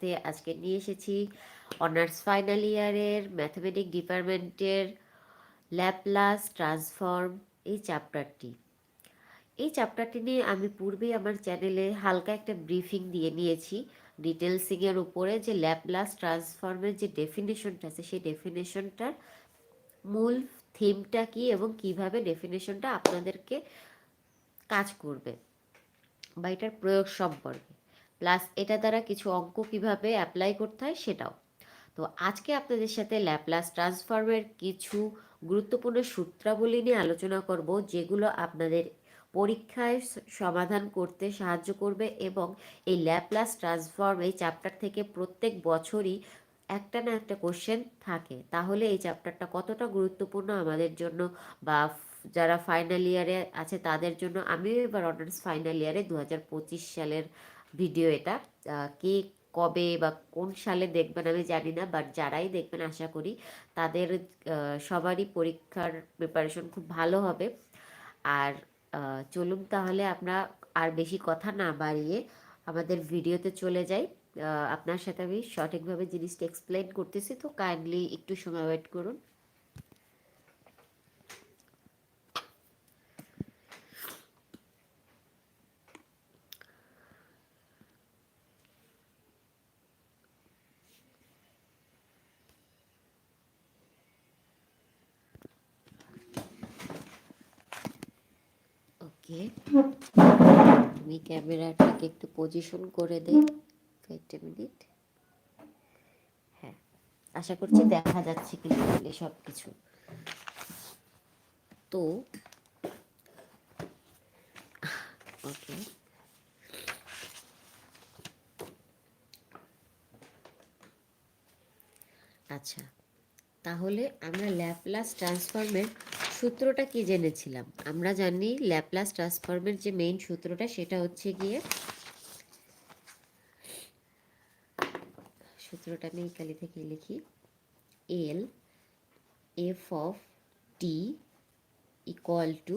সাথে আজকে নিয়ে এসেছি অনার্স ফাইনাল ইয়ারের ম্যাথমেটিক ডিপার্টমেন্টের ল্যাপলাস ট্রান্সফর্ম এই চ্যাপ্টারটি। এই চ্যাপ্টারটি নিয়ে আমি পূর্বেই আমার চ্যানেলে হালকা একটা ব্রিফিং দিয়ে নিয়েছি। ডিটেলসিংয়ের উপরে যে ল্যাপলাস ট্রান্সফর্মের যে ডেফিনেশনটা আছে, সেই ডেফিনেশনটার মূল থিমটা কি এবং কীভাবে ডেফিনেশনটা আপনাদেরকে কাজ করবে বা এটার প্রয়োগ সম্পর্কে। প্লাস এটা দ্বারা কিছু অঙ্ক কীভাবে অ্যাপ্লাই করতে হয় সেটাও। তো আজকে আপনাদের সাথে ল্যাপলাস ট্রান্সফর্মের কিছু গুরুত্বপূর্ণ সূত্রাবলী নিয়ে আলোচনা করব, যেগুলো আপনাদের পরীক্ষায় সমাধান করতে সাহায্য করবে এবং এই ল্যাপলাস ট্রান্সফর্ম এই চ্যাপ্টার থেকে প্রত্যেক বছরই একটা না একটা কোশ্চেন থাকে। তাহলে এই চ্যাপ্টারটা কতটা গুরুত্বপূর্ণ আমাদের জন্য বা যারা ফাইনাল ইয়ারে আছে তাদের জন্য, আমিও এবার অনার্স ফাইনাল ইয়ারে দু হাজার পঁচিশ সালের ভিডিও এটা কে কবে বা কোন সালে দেখবেন আমি জানি না বাট যারাই দেখবেন আশা করি তাদের সবারই পরীক্ষার প্রিপারেশন খুব ভালো হবে। আর চলুন তাহলে আমরা আর বেশি কথা না বাড়িয়ে আমাদের ভিডিওতে চলে যাই। আপনার সাথে আমি সঠিকভাবে জিনিসটা এক্সপ্লেন করতেছি, তো কাইন্ডলি একটু সময় ওয়েট করুন ওকে আমি ক্যামেরাটাকে একটু পজিশন করে দেই। একটা মিনিট হ্যাঁ আশা করছি দেখা যাচ্ছে ক্লিয়ারলি সব কিছু তো ওকে আচ্ছা তাহলে আমরা ল্যাপলাস ট্রান্সফর্মের সূত্রটা কি জেনেছিলাম? আমরা জানি ল্যাপলাস ট্রান্সফর্মের যে মেইন সূত্রটা সেটা হচ্ছে গিয়ে সূত্রটা আমি কালি থেকে লিখি। L F of T equal to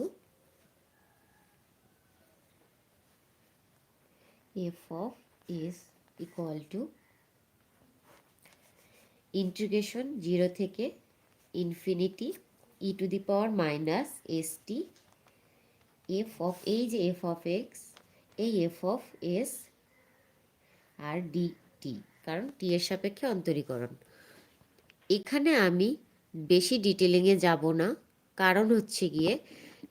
F of S equal to integration zero থেকে infinity E to the power minus S T F of এই যে এফ অফ এক্স এই এফ অফ এস আর ডি টি কারণ টি এর সাপেক্ষে অন্তরীকরণ। এখানে আমি বেশি ডিটেলিংয়ে যাব না, কারণ হচ্ছে গিয়ে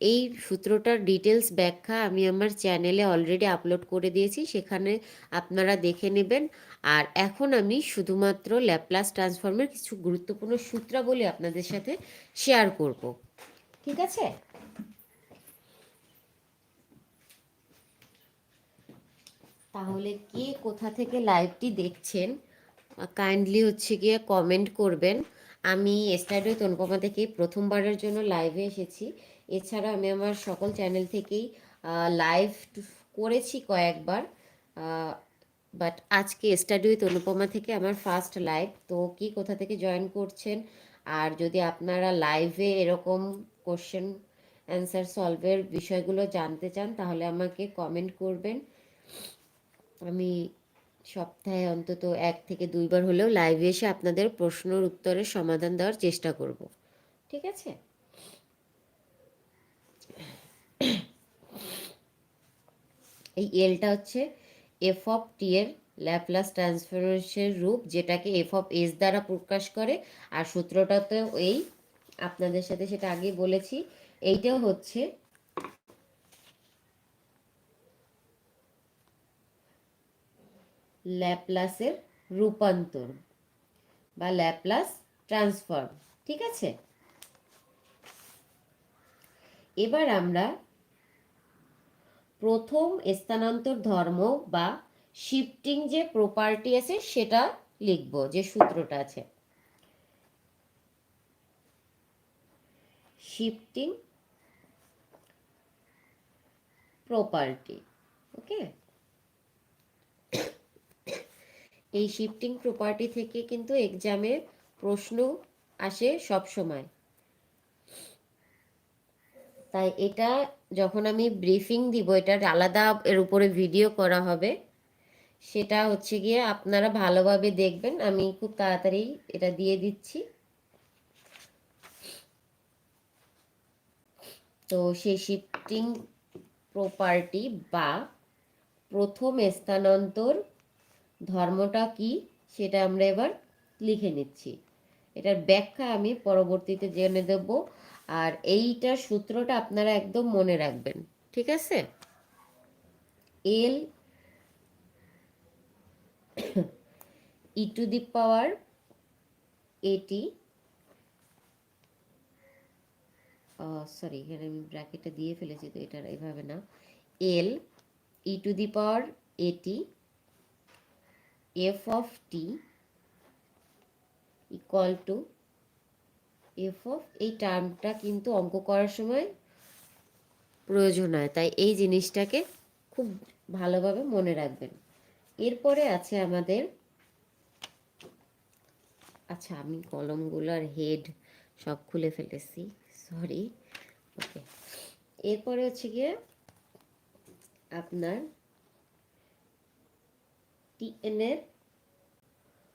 এই সূত্রটার ডিটেলস ব্যাখ্যা আমি আমার চ্যানেলে অলরেডি আপলোড করে দিয়েছি, সেখানে আপনারা দেখে নেবেন। আর এখন আমি শুধুমাত্র ল্যাপ্লাস ট্রান্সফর্মের কিছু গুরুত্বপূর্ণ সূত্রাবলী আপনাদের সাথে শেয়ার করব। ঠিক আছে? তাহলে কে কোথা থেকে লাইভটি দেখছেন কাইন্ডলি হচ্ছে গিয়ে কমেন্ট করবেন। আমি স্টাডিও তনুপমা থেকে প্রথমবারের জন্য লাইভে এসেছি। এছাড়া আমি আমার সকল চ্যানেল থেকেই লাইভ করেছি কয়েকবার বাট আজকে স্টাডি উইথ অনুপমা থেকে আমার ফার্স্ট লাইভ তো কি কোথা থেকে জয়েন করছেন? আর যদি আপনারা লাইভে এরকম কোশ্চেন অ্যান্সার সলভের বিষয়গুলো জানতে চান, তাহলে আমাকে কমেন্ট করবেন। আমি সপ্তাহে অন্তত এক থেকে দুইবার হলেও লাইভে এসে আপনাদের প্রশ্নের উত্তরের সমাধান দেওয়ার চেষ্টা করব। ঠিক আছে? এই এলটা হচ্ছে এফ অফ টি এর ল্যাপলাস ট্রান্সফরমেশনের রূপ, যেটাকে এফ অফ এস দ্বারা প্রকাশ করে। আর সূত্রটাতেও এই আপনাদের সাথে সেটা আগে বলেছি। এইটাও হচ্ছে ল্যাপলাসের রূপান্তর বা ল্যাপলাস ট্রান্সফর্ম ঠিক আছে? এবার আমরা প্রথম স্থানান্তর ধর্ম বা শিফটিং যে প্রপার্টি আছে সেটা লিখব, যে সূত্রটা আছে। শিফটিং প্রপার্টি ওকে এই শিফটিং প্রপার্টি থেকে কিন্তু এক্সামে প্রশ্ন আসে সব সময় তাই এটা যখন আমি ব্রিফিং দিব, এটার আলাদা এর উপরে ভিডিও করা হবে, সেটা হচ্ছে গিয়ে আপনারা ভালোভাবে দেখবেন, আমি খুব তাড়াতাড়ি এটা দিয়ে দিচ্ছি। তো সেই শিফটিং প্রপার্টি বা প্রথম স্থানান্তর ধর্মটা কি, সেটা আমরা এবার লিখে নিচ্ছি। এটার ব্যাখ্যা আমি পরবর্তীতে জেনে দেব। আর এইটার সূত্রটা আপনারা একদম মনে রাখবেন, ঠিক আছে? এল ই টু দি পাওয়ার এটি সরি এখানে আমি ব্র্যাকেটটা দিয়ে ফেলেছি তো এটা এভাবে না। এল ই টু দি পাওয়ার এটি F of T equal to F of এই টার্মটা কিন্তু অঙ্ক করার সময় প্রয়োজন হয়। তাই এই জিনিসটাকে খুব ভালোভাবে মনে রাখবেন। এরপরে আছে আমাদের আচ্ছা আমি কলমগুলোর হেড সব খুলে ফেলেছি সরি ওকে এরপরে হচ্ছে গিয়ে আপনার টিএন এর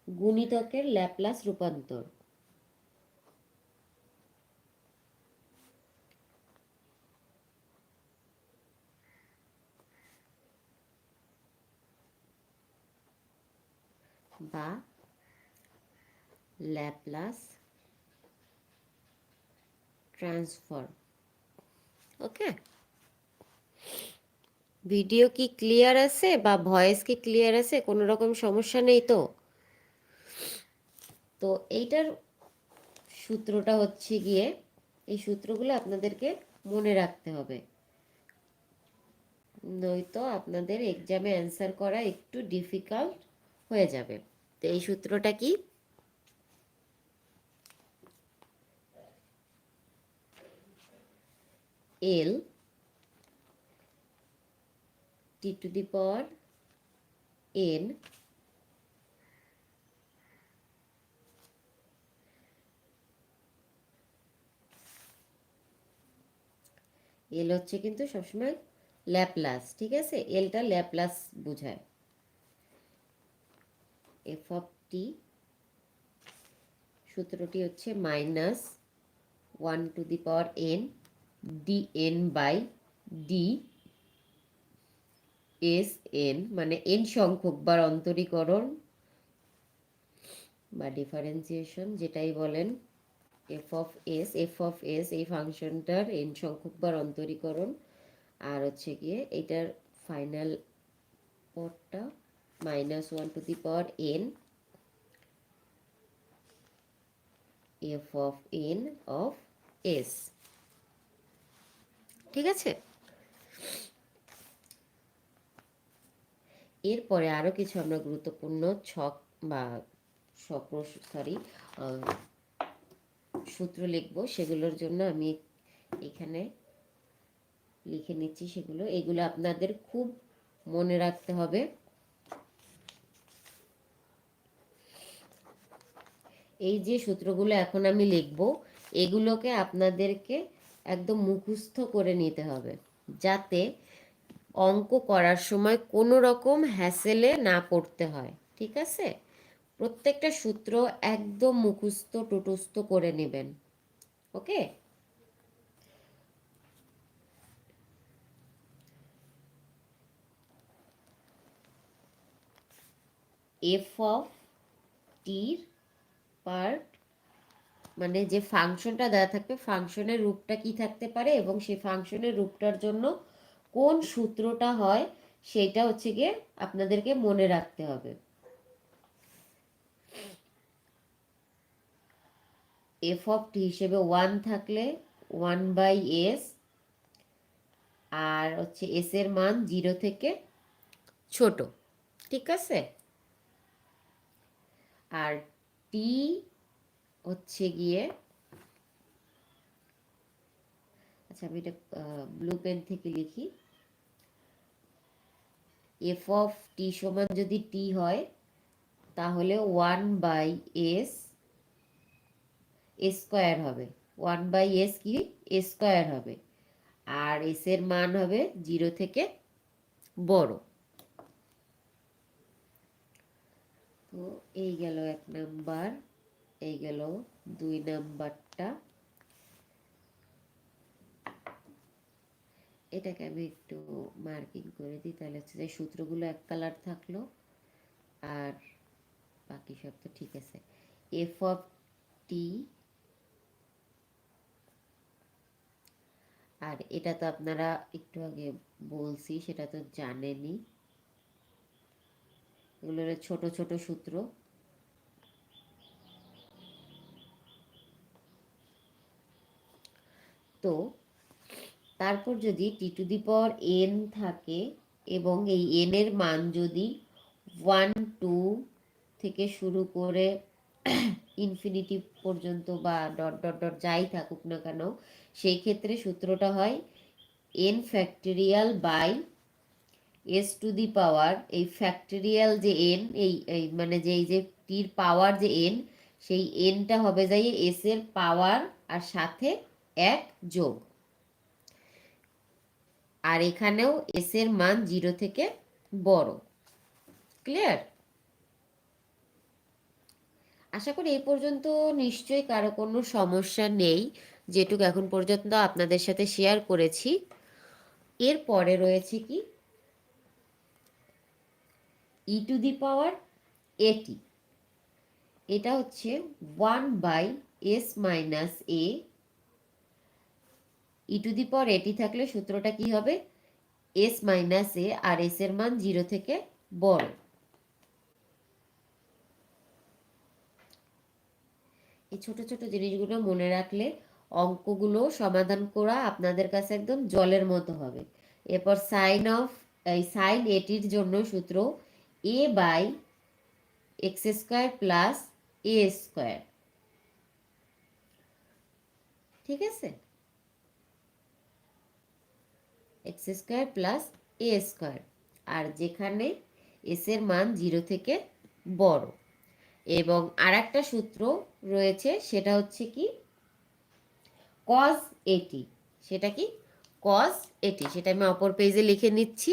গুণিতকের ল্যাপ্লাস রূপান্তর। বা ল্যাপ্লাস ট্রান্সফর্ম। ওকে? ভিডিও কি ক্লিয়ার আছে বা ভয়েস কি ক্লিয়ার আছে? কোনো রকম সমস্যা নেই তো? তো এইটার সূত্রটা হচ্ছে গিয়ে এই সূত্রগুলো আপনাদেরকে মনে রাখতে হবে। নয়তো আপনাদের এক্সামে অ্যান্সার করা একটু ডিফিকাল্ট হয়ে যাবে। তো এই সূত্রটা কি? এল টি two the power N L হচ্ছে কিন্তু সবসময় ল্যাপলাস ঠিক আছে? এলটা ল্যাপলাস বোঝায়। এফ অফ টি সূত্রটি হচ্ছে minus one to the power N D N by D S N মানে এন সংখ্যক বার অন্তরীকরণ বা ডিফারেন্সিয়েশন যেটাই বলেন F of S F of S এই ফাংশনটার এন সংখ্যক বার অন্তরীকরণ। আর হচ্ছে গিয়ে এটার ফাইনাল পদটা minus one to the power N F of N of S ঠিক আছে? এরপরে আরও কিছু আমরা গুরুত্বপূর্ণ ছক বা সরি সূত্র লিখব। সেগুলোর জন্য আমি এখানে লিখে নিচ্ছি সেগুলো। এগুলো আপনাদের খুব মনে রাখতে হবে। এই যে সূত্রগুলো এখন আমি লিখব, এগুলোকে আপনাদেরকে একদম মুখস্থ করে নিতে হবে, যাতে অঙ্ক করার সময় কোনো রকম হ্যাসেলে না পড়তে হয়, ঠিক আছে? প্রত্যেকটা সূত্র একদম মুখস্থ, টুটুস্থ করে নেবেন, ওকে? এফ অফ টির পার্ট মানে যে ফাংশনটা দেওয়া থাকবে ফাংশনের রূপটা কি থাকতে পারে এবং সেই ফাংশনের রূপটার জন্য কোন সূত্রটা হয়, সেটা হচ্ছে গিয়ে আপনাদেরকে মনে রাখতে হবে। এফ অফ টি হিসেবে ওয়ান থাকলে ওয়ান বাই এস আর হচ্ছে এস এর মান জিরো থেকে ছোট, ঠিক আছে? আর টি হচ্ছে গিয়ে আচ্ছা আমি এটা ব্লু পেন থেকে লিখি। এফ অফ টি সমান যদি টি হয়, তাহলে ওয়ান বাই এস স্কোয়ার হবে। ওয়ান বাই এস কি? স্কোয়ার হবে। আর এস এর মান হবে জিরো থেকে বড়। তো এই গেল এক নাম্বার, এই গেল দুই নাম্বারটা। এটাকে আমি একটু মার্কিং করে দিই, তাহলে হচ্ছে যে সূত্রগুলো এক কালার থাকল, আর বাকি সব তো ঠিক আছে। এফ অফ টি আর এটা তো আপনারা একটু আগে বলছি, সেটা তো জানেনই। এগুলো ছোট ছোট সূত্র। তো তারপর যদি টি টু দি পাওয়ার এন থাকে এবং এই এন এর মান যদি ওয়ান টু থেকে শুরু করে ইনফিনিটি পর্যন্ত বা ডট ডট ডট যাই থাকুক না কেন, সেই ক্ষেত্রে সূত্রটা হয় N factorial by S to the power এই ফ্যাক্টরিয়াল যে এন এই এই মানে যে, এই যে টির পাওয়ার যে এন সেই এনটা হবে যাই এস এর পাওয়ার আর সাথে এক যোগ। আর এখানেও এস এর মান জিরো থেকে বড়। ক্লিয়ার আশা করি এই পর্যন্ত নিশ্চয়ই কারও কোনো সমস্যা নেই, যেটুকু এখন পর্যন্ত আপনাদের সাথে শেয়ার করেছি। এরপরে রয়েছে কি? ই টু দি পাওয়ার এটি এটা হচ্ছে one by S minus A E to the power এটি থাকলে সূত্রটা কি হবে? এস মাইনাস এ আর এস এর মান জিরো থেকে বড়। এই ছোট ছোট জিনিসগুলো মনে রাখলে অঙ্কগুলো সমাধান করা আপনাদের কাছে একদম জলের মতো হবে। এরপর সাইন অফ এই সাইন এটির জন্য সূত্র A by X square plus A square ঠিক আছে? X square plus A square আর যেখানে এস এর মান জিরো থেকে বড়। এবং আর একটা সূত্র রয়েছে, সেটা হচ্ছে কি? কজ এটি সেটা কি? কজ এটি সেটা আমি অপর পেজে লিখে নিচ্ছি।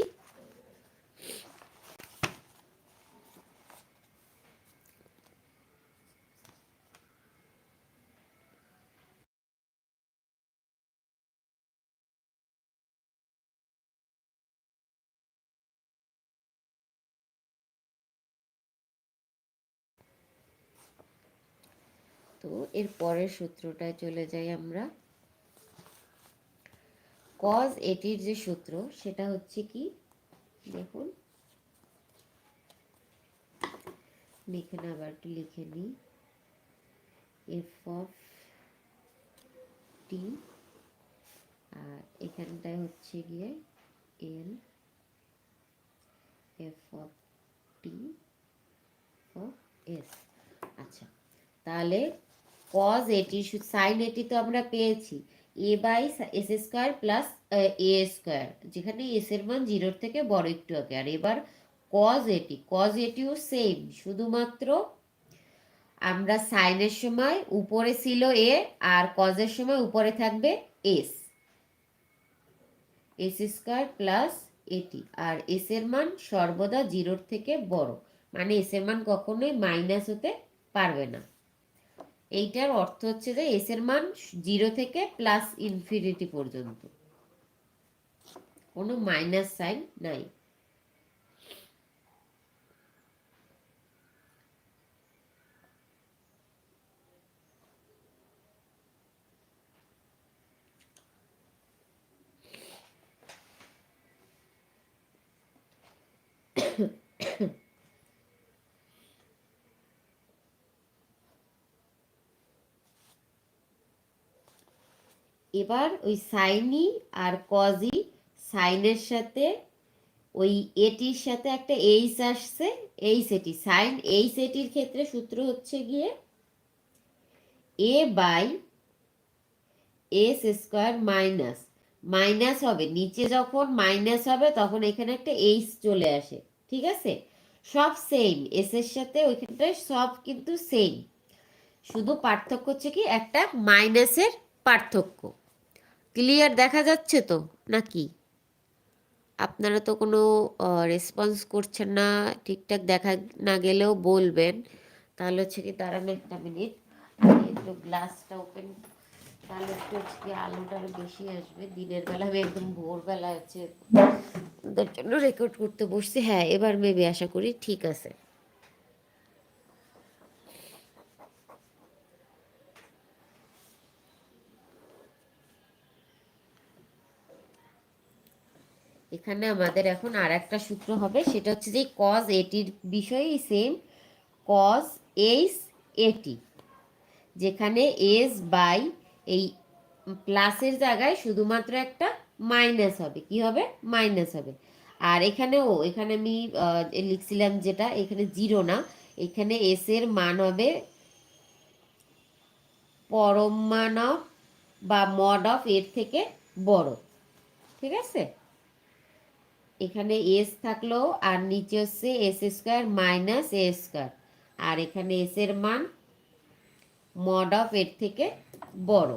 তো এর পরের সূত্রটায় চলে যাই আমরা। কজ এটির যে সূত্র, সেটা হচ্ছে কি? দেখুন। এখানে আবার একটু লিখে নিই। এফ অফ টি আর এখানটায় হচ্ছে গিয়ে L F of T of S আচ্ছা তাহলে কজ এটি সাইন এটি তো আমরা পেয়েছি। A by S square plus A square যেখানে এস এর মান জিরোর থেকে বড় একটু আগে। আর এবার কজ এটি কজ এটিও সেম শুধুমাত্র আমরা সাইনের সময় উপরে ছিল এ আর কজের সময় উপরে থাকবে এস এস স্কোয়ার প্লাস এটি আর এস এর মান সর্বদা জিরোর থেকে বড়। মানে এস এর মান কখনোই মাইনাস হতে পারবে না। এইটার অর্থ হচ্ছে যে এস এর মান জিরো থেকে প্লাস ইনফিনিটি পর্যন্ত। কোনো মাইনাস সাইন নাই। এবার ওই সাইনি আর কজি সাইনের সাথে ওই এটির সাথে একটা এইচ আসছে, এইচ এটি, সাইন এইচ এটির ক্ষেত্রে সূত্র হচ্ছে গিয়ে A by S square minus minus হবে, নিচে যখন মাইনাস হবে তখন এখানে একটা এইচ চলে আসে, ঠিক আছে? সব সেম, এস এর সাথে ওইখানটায় সব কিন্তু সেম, শুধু পার্থক্য হচ্ছে কি একটা মাইনাসের পার্থক্য। ক্লিয়ার দেখা যাচ্ছে তো, নাকি? আপনারা তো কোনো রেসপন্স করছেন না, ঠিকঠাক দেখা না গেলেও বলবেন। তাহলে হচ্ছে কি, দাঁড়ানো একটা মিনিট একটু গ্লাসটা ওপেন তাহলে একটু হচ্ছে কি আলোটা বেশি আসবে। দিনের বেলা আমি একদম ভোরবেলা আছে। ওদের জন্য রেকর্ড করতে বসছি। হ্যাঁ এবার মেবি আশা করি ঠিক আছে। এখানে আমাদের এখন আর একটা সূত্র হবে, সেটা হচ্ছে যে কজ এটির বিষয়েই সেম কজ এইস এটি যেখানে এস বাই এই প্লাসের জায়গায় শুধুমাত্র একটা মাইনাস হবে। কি হবে? মাইনাস হবে। আর এখানেও এখানে আমি লিখছিলাম যেটা, এখানে জিরো না, এখানে এস এর মান হবে পরম মান অফ বা মড অফ এর থেকে বড়। ঠিক আছে? এখানে এস থাকল আর নিচে হচ্ছে S square minus A square আর এখানে এস এর মান মড অফ এর থেকে বড়।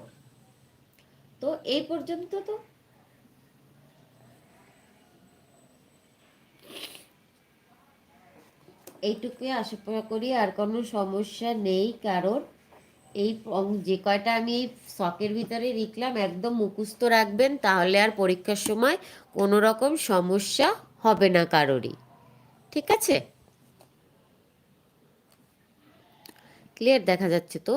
তো এই পর্যন্ত তো। এইটুকুই আশা করি, আর কোনো সমস্যা নেই কারণ এই যে কয়টা আমি এই শখের ভিতরে লিখলাম, একদম মুখস্থ রাখবেন, তাহলে আর পরীক্ষার সময় কোনো রকম সমস্যা হবে না কারোরই। ঠিক আছে? ক্লিয়ার দেখা যাচ্ছে তো?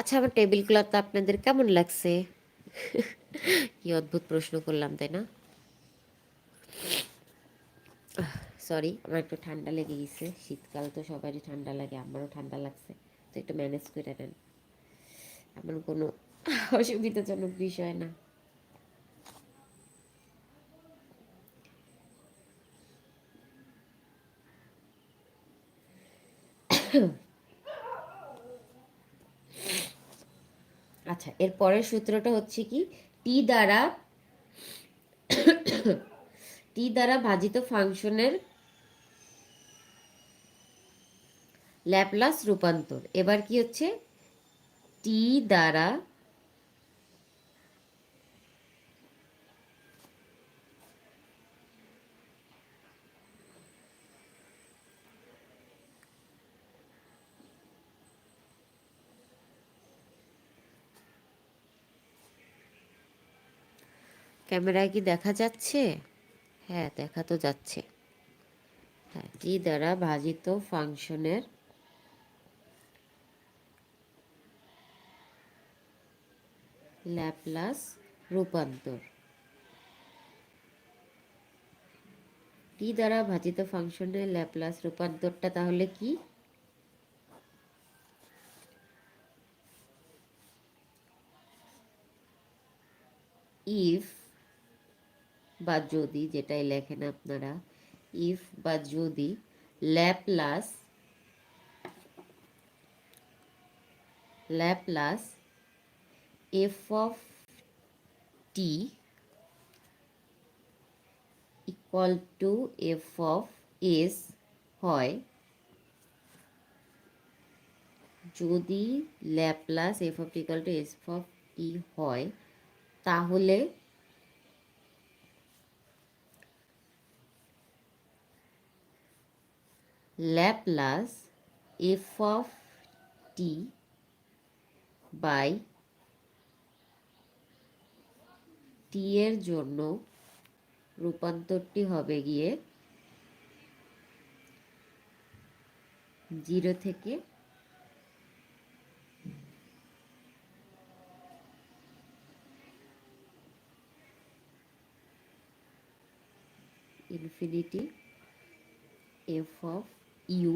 আচ্ছা আমার টেবিল ক্লথ আপনাদের কেমন লাগছে? কি অদ্ভুত প্রশ্ন করলাম, তাই না? সরি আমার একটু ঠান্ডা লেগে গেছে। শীতকাল তো সবারই ঠান্ডা লাগে, আমারও ঠান্ডা লাগছে। তো একটু ম্যানেজ করে নেন। এমন কোনো অসুবিধাজনক বিষয় না। আচ্ছা এর পরের সূত্রটা হচ্ছে কি? টি দ্বারা টি দ্বারা ভাজিত ফাংশনের ল্যাপলাস রূপান্তর। এবার কি হচ্ছে? টি দ্বারা ক্যামেরায় কি দেখা যাচ্ছে? হ্যাঁ দেখা তো যাচ্ছে। হ্যাঁ টি দ্বারা ভাজিত ফাংশনের ল্যাপলাস রূপান্তর? টি দ্বারা ভাজিত ফাংশনের ল্যাপলাস রূপান্তরটা তাহলে কি? ইফ বা যদি যেটাই লেখেন আপনারা ইফ বা যদি Laplace Laplace F of T equal to F of S হয়, যদি Laplace F of T equal to S of T হয়, তাহলে Laplace F of T by T এর জন্য রূপান্তরটি হবে গিয়ে জিরো থেকে infinity F of U,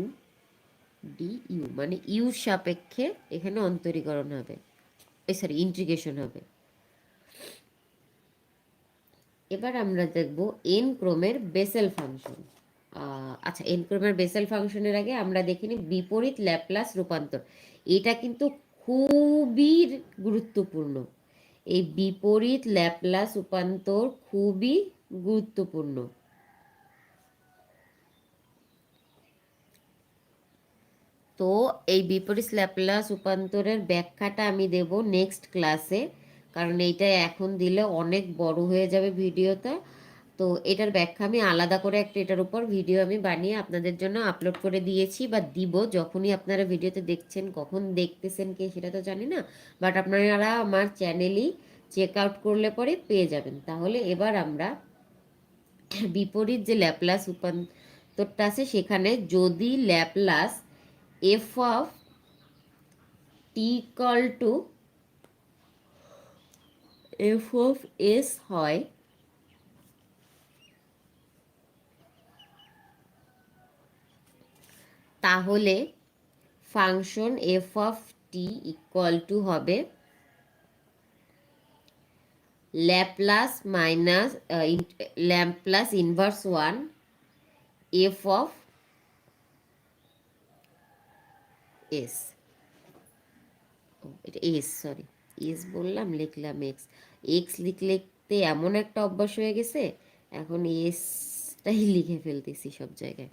D, U মানে ইউ সাপেক্ষে এখানে অন্তরীকরণ হবে। এই সরি ইন্টিগ্রেশন হবে। এবার আমরা দেখব এন ক্রোমের বেসেল ফাংশন আচ্ছা এন ক্রোমের বেসেল ফাংশনের আগে আমরা দেখিনি বিপরীত ল্যাপলাস রূপান্তর। এটা কিন্তু খুবই গুরুত্বপূর্ণ। এই বিপরীত ল্যাপ্লাস রূপান্তর খুবই গুরুত্বপূর্ণ। তো এই বিপরীত ল্যাপ্লাস রূপান্তরের ব্যাখ্যাটা আমি দেব নেক্সট ক্লাসে কারণ এইটা এখন দিলে অনেক বড় হয়ে যাবে ভিডিওটা। তো এটার ব্যাখ্যা আমি আলাদা করে একটা এটার উপর ভিডিও আমি বানিয়ে আপনাদের জন্য আপলোড করে দিয়েছি বা দিব, যখনই আপনারা ভিডিওতে দেখছেন, কখন দেখতেছেন কে সেটা তো জানি না বাট আপনারা আমার চ্যানেলই চেক আউট করলে পরে পেয়ে যাবেন। তাহলে এবার আমরা বিপরীত যে ল্যাপ্লাস রূপান্তরটা আছে সেখানে যদি Laplace F of T equal to F of S হয় তাহলে function F of T equal to হবে Laplace minus Laplace inverse one F of S এটা এস সরি এস বললাম, লিখলাম এক্স এক্স লিখতে লিখতে এমন একটা অভ্যাস হয়ে গেছে, এখন এসটাই লিখে ফেলতেছি সব জায়গায়।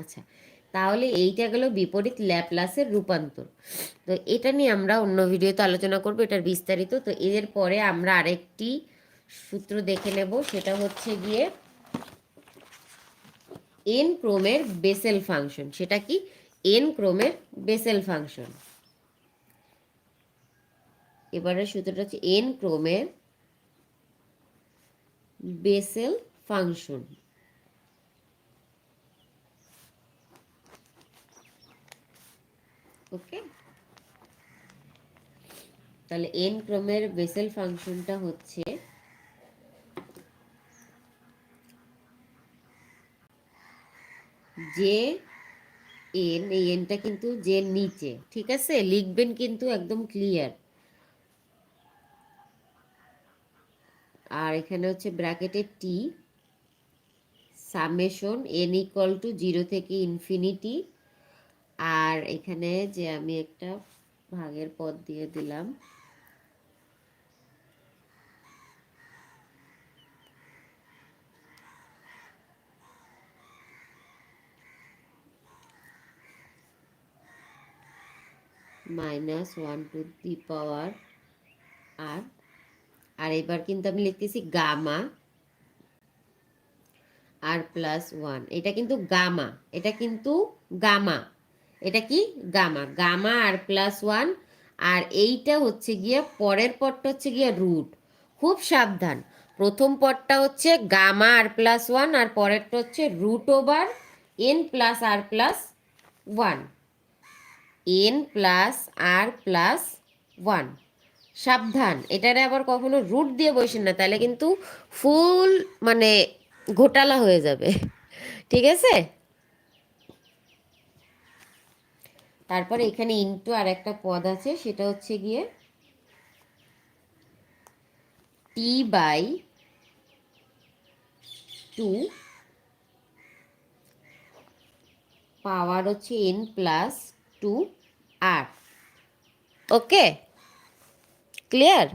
আচ্ছা তাহলে এইটা গেল বিপরীত ল্যাপ্লাসের রূপান্তর। তো এটা নিয়ে আমরা অন্য ভিডিওতে আলোচনা করব, এটার বিস্তারিত। তো এর পরে আমরা আরেকটি সূত্র দেখে নেব, সেটা হচ্ছে গিয়ে এন ক্রোমের বেসেল ফাংশন, সেটা কি? এন ক্রোমের বেসেল ফাংশন। এবারে সূত্রটা হচ্ছে এন ক্রোমের বেসেল ফাংশন। ওকে? তাহলে এন ক্রমের বেসেল ফাংশনটা হচ্ছে যে এন এই এনটা কিন্তু যে নিচে, ঠিক আছে? লিখবেন কিন্তু একদম ক্লিয়ার আর এখানে হচ্ছে ব্র্যাকেটে T summation N equal to zero থেকে ইনফিনিটি আর এখানে যে আমি একটা ভাগের পদ দিয়ে দিলাম minus one to the power R আর এবার কিন্তু আমি লিখতেছি গামা আর প্লাস ওয়ান এটা কিন্তু গামা এটা কিন্তু গামা এটা কি gamma gamma R plus one আর এইটা হচ্ছে গিয়ে, পরের পরটা হচ্ছে গিয়ে রুট খুব সাবধান, প্রথম পদটা হচ্ছে গামা আর প্লাস ওয়ান আর পরেরটা হচ্ছে root over N plus R plus one N plus R plus one. সাবধান, এটারে আবার কখনো রুট দিয়ে বসেন না, তাহলে কিন্তু ফুল মানে ঘোটালা হয়ে যাবে। ঠিক আছে? তারপরে এখানে ইন্টু আর একটা পদ আছে, সেটা হচ্ছে গিয়ে টি বাই টু পাওয়ার হচ্ছে N plus two R. Okay? Clear?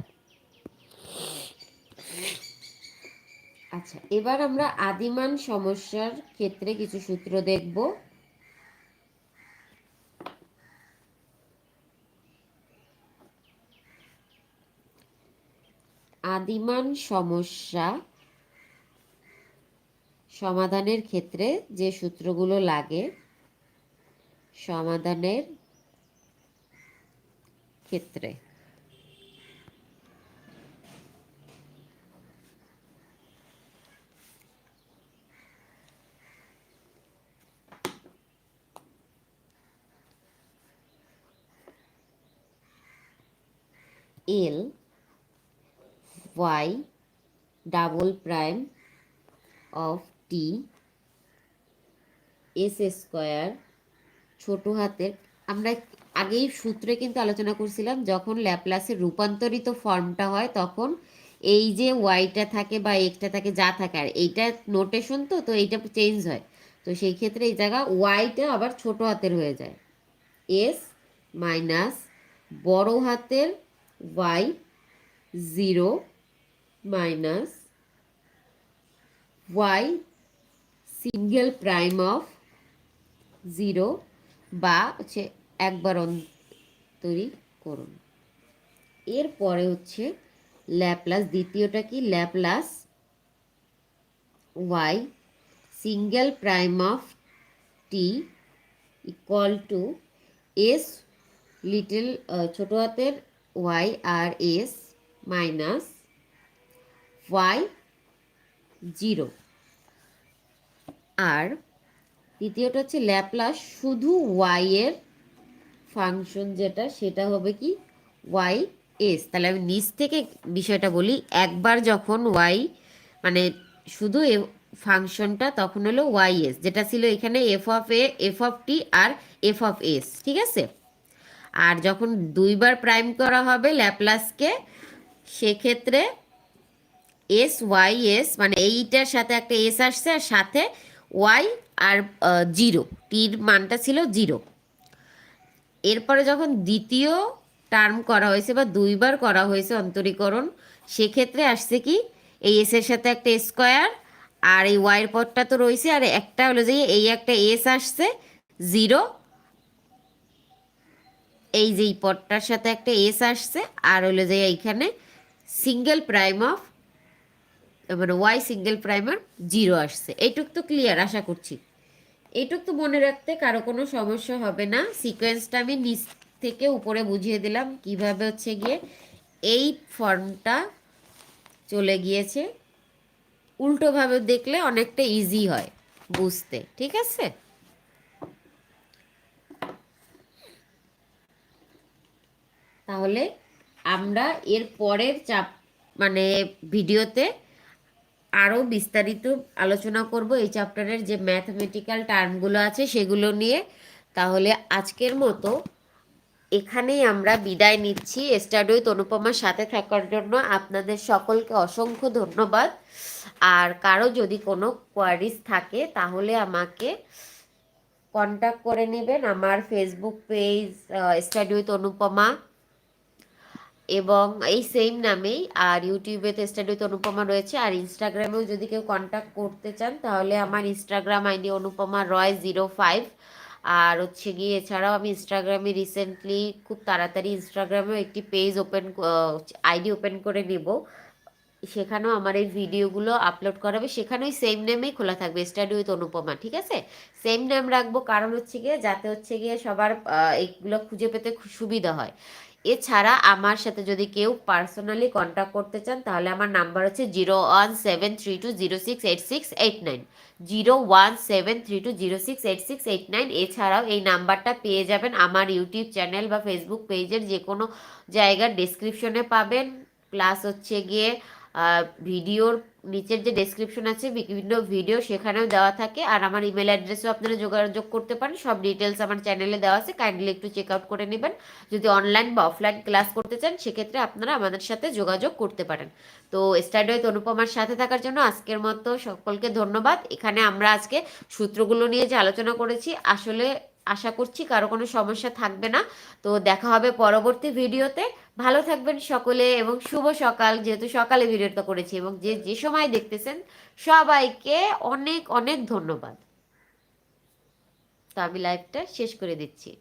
আচ্ছা এবার আমরা আদিমান সমস্যার ক্ষেত্রে কিছু সূত্র দেখব। আদিমান সমস্যা সমাধানের ক্ষেত্রে যে সূত্রগুলো লাগে সমাধানের ক্ষেত্রে। L Y double prime of T S square ছোট হাতের। আমরা আগেই সূত্রে কিন্তু আলোচনা করছিলাম, যখন ল্যাপ্লাসের রূপান্তরিত ফর্মটা হয় তখন এই যে ওয়াইটা থাকে বা এক্সটা থাকে, যা থাকে, আর এইটা নোটেশন তো তো এইটা চেঞ্জ হয়। তো সেই ক্ষেত্রে এই জায়গা ওয়াইটা আবার ছোট হাতের হয়ে যায়। এস মাইনাস বড় হাতের Y zero minus Y single prime of zero বা হচ্ছে একবার তৈরি করুন। এরপরে হচ্ছে ল্যাপ্লাস, দ্বিতীয়টা কি? Laplace Y single prime of T equal to S little ছোটো হাতের ওয়াই আর এস মাইনাস ওয়াই জিরো। আর তৃতীয়টা হচ্ছে ল্যাপ্লাস, শুধু ওয়াই এর ফাংশন যেটা, সেটা হবে কি? ওয়াই এস তাহলে আমি নিচ থেকে বিষয়টা বলি, একবার যখন ওয়াই মানে শুধু এ ফাংশনটা, তখন হলো ওয়াই এস যেটা ছিল এখানে F of A F of T R F of S ঠিক আছে? আর যখন দুইবার প্রাইম করা হবে ল্যাপ্লাসকে, সেক্ষেত্রে এস ওয়াই এস মানে এইটার সাথে একটা এস আসছে, আর সাথে ওয়াই আর জিরো। টির মানটা ছিল জিরো। এরপরে যখন দ্বিতীয় টার্ম করা হয়েছে বা দুইবার করা হয়েছে অন্তরীকরণ, সেক্ষেত্রে আসছে কি, এই এসের সাথে একটা স্কোয়ার আর এই ওয়াইয়ের পরটা তো রয়েছে, আর একটা হলো যে এই একটা এস আসছে, জিরো। এই যে এই পটটার সাথে একটা এস আসছে, আর হলো যে এইখানে সিঙ্গেল প্রাইম অফ মানে ওয়াই সিঙ্গেল প্রাইমার জিরো আসছে। এইটুক তো ক্লিয়ার আশা করছি। এইটুক তো মনে রাখতে কারও কোনো সমস্যা হবে না। সিকোয়েন্সটা আমি নিচ থেকে উপরে বুঝিয়ে দিলাম কীভাবে হচ্ছে গিয়ে এই ফর্মটা চলে গিয়েছে। উল্টোভাবে দেখলে অনেকটা ইজি হয় বুঝতে, ঠিক আছে? তাহলে আমরা এর পরের চাপ মানে ভিডিওতে আরও বিস্তারিত আলোচনা করব এই চ্যাপ্টারের যে ম্যাথমেটিক্যাল টার্মগুলো আছে সেগুলো নিয়ে। তাহলে আজকের মতো এখানেই আমরা বিদায় নিচ্ছি। স্টাডিও অনুপমার সাথে থাকার জন্য আপনাদের সকলকে অসংখ্য ধন্যবাদ। আর কারও যদি কোনো কোয়ারিজ থাকে, তাহলে আমাকে কন্ট্যাক্ট করে নেবেন। আমার ফেসবুক পেজ স্টাডিও অনুপমা এবং এই সেম নামেই আর ইউটিউবে তো স্টাডি অনুপমা রয়েছে। আর ইনস্টাগ্রামেও যদি কেউ কন্ট্যাক্ট করতে চান, তাহলে আমার Instagram ID Anupama Roy zero five আর হচ্ছে গিয়ে এছাড়াও আমি ইনস্টাগ্রামে রিসেন্টলি খুব তাড়াতাড়ি ইনস্টাগ্রামেও একটি পেজ ওপেন আইডি ওপেন করে নেব। সেখানেও আমার এই ভিডিওগুলো আপলোড করাবে সেখানেও সেম নেমেই খোলা থাকবে স্টাডি উইথ অনুপমা, ঠিক আছে? সেম নেম রাখব, কারণ হচ্ছে গিয়ে যাতে হচ্ছে গিয়ে সবার এইগুলো খুঁজে পেতে সুবিধা হয়। এছাড়া আমার সাথে যদি কেউ পার্সোনালি কন্ট্যাক্ট করতে চান, তাহলে আমার নাম্বার হচ্ছে zero one seven three two zero six eight six eight nine. Zero one seven three two zero six eight six eight nine. এছাড়াও এই নাম্বারটা পেয়ে যাবেন আমার ইউটিউব চ্যানেল বা ফেসবুক পেজের যে কোনো জায়গার ডিসক্রিপশনে পাবেন। প্লাস হচ্ছে গিয়ে ভিডিওর নিচের যে ডেসক্রিপশন আছে, বিভিন্ন ভিডিও সেখানেও দেওয়া থাকে। আর আমার ইমেল অ্যাড্রেসও আপনারা যোগাযোগ করতে পারেন। সব ডিটেলস আমার চ্যানেলে দেওয়া আছে। কাইন্ডলি একটু চেক আউট করে নেবেন। যদি অনলাইন বা অফলাইন ক্লাস করতে চান, সেক্ষেত্রে আপনারা আমাদের সাথে যোগাযোগ করতে পারেন। তো স্টাডিওয়েত অনুপমার সাথে থাকার জন্য আজকের মতো সকলকে ধন্যবাদ। এখানে আমরা আজকে সূত্রগুলো নিয়ে যে আলোচনা করেছি, আসলে আশা করছি কারও কোনো সমস্যা থাকবে না। তো দেখা হবে পরবর্তী ভিডিওতে। ভালো থাকবেন সকলে এবং শুভ সকাল, যেহেতু সকালে ভিডিওটা করেছি এবং যে যে সময় দেখতেছেন, সবাইকে অনেক অনেক ধন্যবাদ। তো আমি লাইভটা শেষ করে দিচ্ছি।